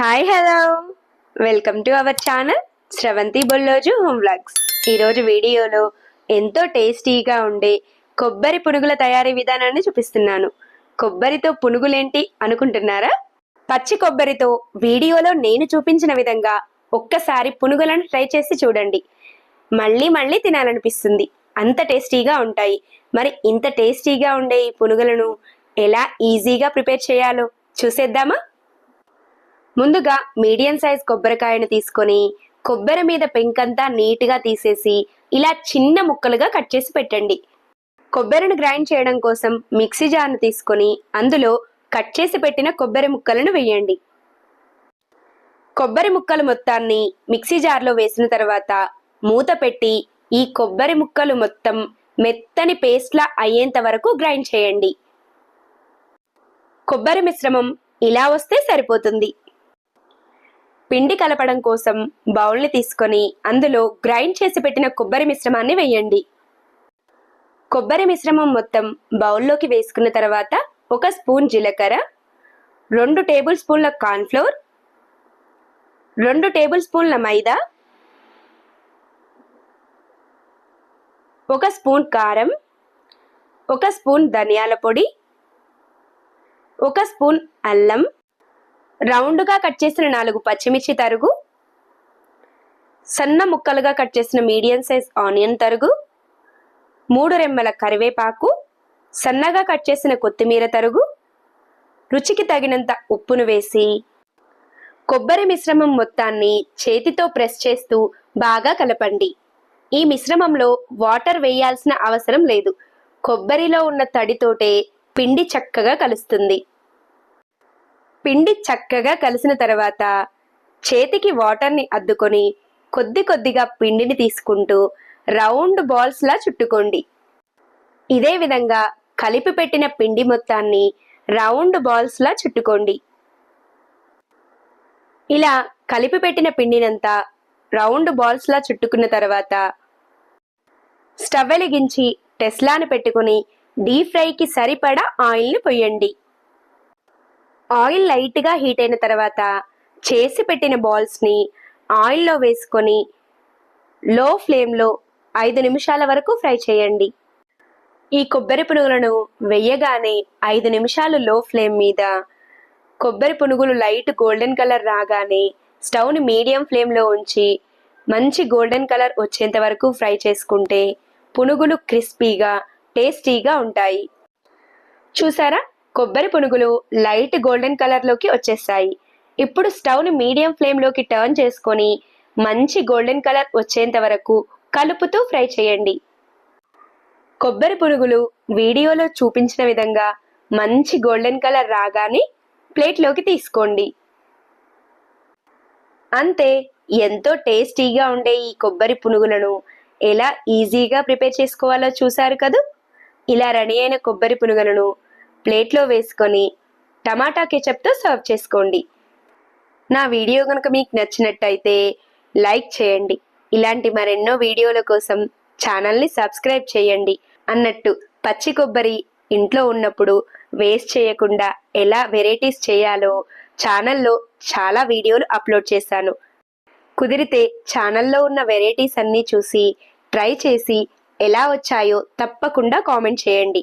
Hi hello welcome to our channel Sravanthi Bolloju home vlogs ఈరోజు వీడియోలో ఎంతో టేస్టీగా ఉండే కొబ్బరి పునుగుల తయారీ విధానాన్ని చూపిస్తున్నాను. కొబ్బరితో పునుగులేంటి అనుకుంటున్నారా? పచ్చి కొబ్బరితో వీడియోలో నేను చూపించిన విధంగా ఒక్కసారి పునుగులను ట్రై చేసి చూడండి. మళ్ళీ మళ్ళీ తినాలనిపిస్తుంది. అంత టేస్టీగా ఉంటాయి. మరి ఇంత టేస్టీగా ఉండే ఈ పునుగులను ఎలా ఈజీగా ప్రిపేర్ చేయాలో చూసేద్దామా? ముందుగా మీడియం సైజ్ కొబ్బరికాయను తీసుకొని కొబ్బరి మీద పెంకంతా నీట్గా తీసేసి ఇలా చిన్న ముక్కలుగా కట్ చేసి పెట్టండి. కొబ్బరిని గ్రైండ్ చేయడం కోసం మిక్సీ జార్ను తీసుకొని అందులో కట్ చేసి పెట్టిన కొబ్బరి ముక్కలను వేయండి. కొబ్బరి ముక్కలు మొత్తాన్ని మిక్సీ జార్లో వేసిన తర్వాత మూత పెట్టి ఈ కొబ్బరి ముక్కలు మొత్తం మెత్తని పేస్ట్లా అయ్యేంత వరకు గ్రైండ్ చేయండి. కొబ్బరి మిశ్రమం ఇలా వస్తే సరిపోతుంది. పిండి కలపడం కోసం బౌల్ని తీసుకొని అందులో గ్రైండ్ చేసి పెట్టిన కొబ్బరి మిశ్రమాన్ని వేయండి. కొబ్బరి మిశ్రమం మొత్తం బౌల్లోకి వేసుకున్న తర్వాత ఒక స్పూన్ జీలకర్ర రెండు టేబుల్ స్పూన్ల కార్న్ఫ్లోర్ రెండు టేబుల్ స్పూన్ల మైదా ఒక స్పూన్ కారం ఒక స్పూన్ ధనియాల పొడి ఒక స్పూన్ అల్లం రౌండ్గా కట్ చేసిన నాలుగు పచ్చిమిర్చి తరుగు సన్న ముక్కలుగా కట్ చేసిన మీడియం సైజ్ ఆనియన్ తరుగు మూడు రెమ్మల కరివేపాకు సన్నగా కట్ చేసిన కొత్తిమీర తరుగు రుచికి తగినంత ఉప్పును వేసి కొబ్బరి మిశ్రమం మొత్తాన్ని చేతితో ప్రెస్ చేస్తూ బాగా కలపండి. ఈ మిశ్రమంలో వాటర్ వేయాల్సిన అవసరం లేదు. కొబ్బరిలో ఉన్న తడితోటే పిండి చక్కగా కలుస్తుంది. పిండి చక్కగా కలిసిన తర్వాత చేతికి వాటర్ని అద్దుకొని కొద్ది కొద్దిగా పిండిని తీసుకుంటూ రౌండ్ బాల్స్లా చుట్టుకోండి. ఇదే విధంగా కలిపి పెట్టిన పిండి మొత్తాన్ని రౌండ్ బాల్స్లా చుట్టుకోండి. ఇలా కలిపి పెట్టిన పిండినంతా రౌండ్ బాల్స్లా చుట్టుకున్న తర్వాత స్టవ్ వెలిగించి టెస్లాను పెట్టుకుని డీప్ ఫ్రైకి సరిపడా ఆయిల్ని పొయ్యండి ఆయిల్ లైట్గా హీట్ అయిన తర్వాత చేసి పెట్టిన బాల్స్ని ఆయిల్లో వేసుకొని లో ఫ్లేమ్లో ఐదు నిమిషాల వరకు ఫ్రై చేయండి. ఈ కొబ్బరి పునుగులను వెయ్యగానే ఐదు నిమిషాలు లో ఫ్లేమ్ మీద కొబ్బరి పునుగులు లైట్ గోల్డెన్ కలర్ రాగానే స్టవ్ని మీడియం ఫ్లేమ్లో ఉంచి మంచి గోల్డెన్ కలర్ వచ్చేంత వరకు ఫ్రై చేసుకుంటే పునుగులు క్రిస్పీగా టేస్టీగా ఉంటాయి. చూసారా? కొబ్బరి పునుగులు లైట్ గోల్డెన్ కలర్లోకి వచ్చేస్తాయి. ఇప్పుడు స్టవ్ని మీడియం ఫ్లేమ్లోకి టర్న్ చేసుకొని మంచి గోల్డెన్ కలర్ వచ్చేంత వరకు కలుపుతూ ఫ్రై చేయండి. కొబ్బరి పునుగులు వీడియోలో చూపించిన విధంగా మంచి గోల్డెన్ కలర్ రాగానే ప్లేట్లోకి తీసుకోండి. అంతే ఎంతో టేస్టీగా ఉండే ఈ కొబ్బరి పునుగులను ఎలా ఈజీగా ప్రిపేర్ చేసుకోవాలో చూశారు కదూ? ఇలా రెడీ అయిన కొబ్బరి పునుగులను ప్లేట్లో వేసుకొని టమాటా కెచప్తో సర్వ్ చేసుకోండి. నా వీడియో కనుక మీకు నచ్చినట్టయితే లైక్ చేయండి. ఇలాంటి మరెన్నో వీడియోల కోసం ఛానల్ని సబ్స్క్రైబ్ చేయండి. అన్నట్టు పచ్చి కొబ్బరి ఇంట్లో ఉన్నప్పుడు వేస్ట్ చేయకుండా ఎలా వెరైటీస్ చేయాలో ఛానల్లో చాలా వీడియోలు అప్లోడ్ చేశాను. కుదిరితే ఛానల్లో ఉన్న వెరైటీస్ అన్నీ చూసి ట్రై చేసి ఎలా వచ్చాయో తప్పకుండా కామెంట్ చేయండి.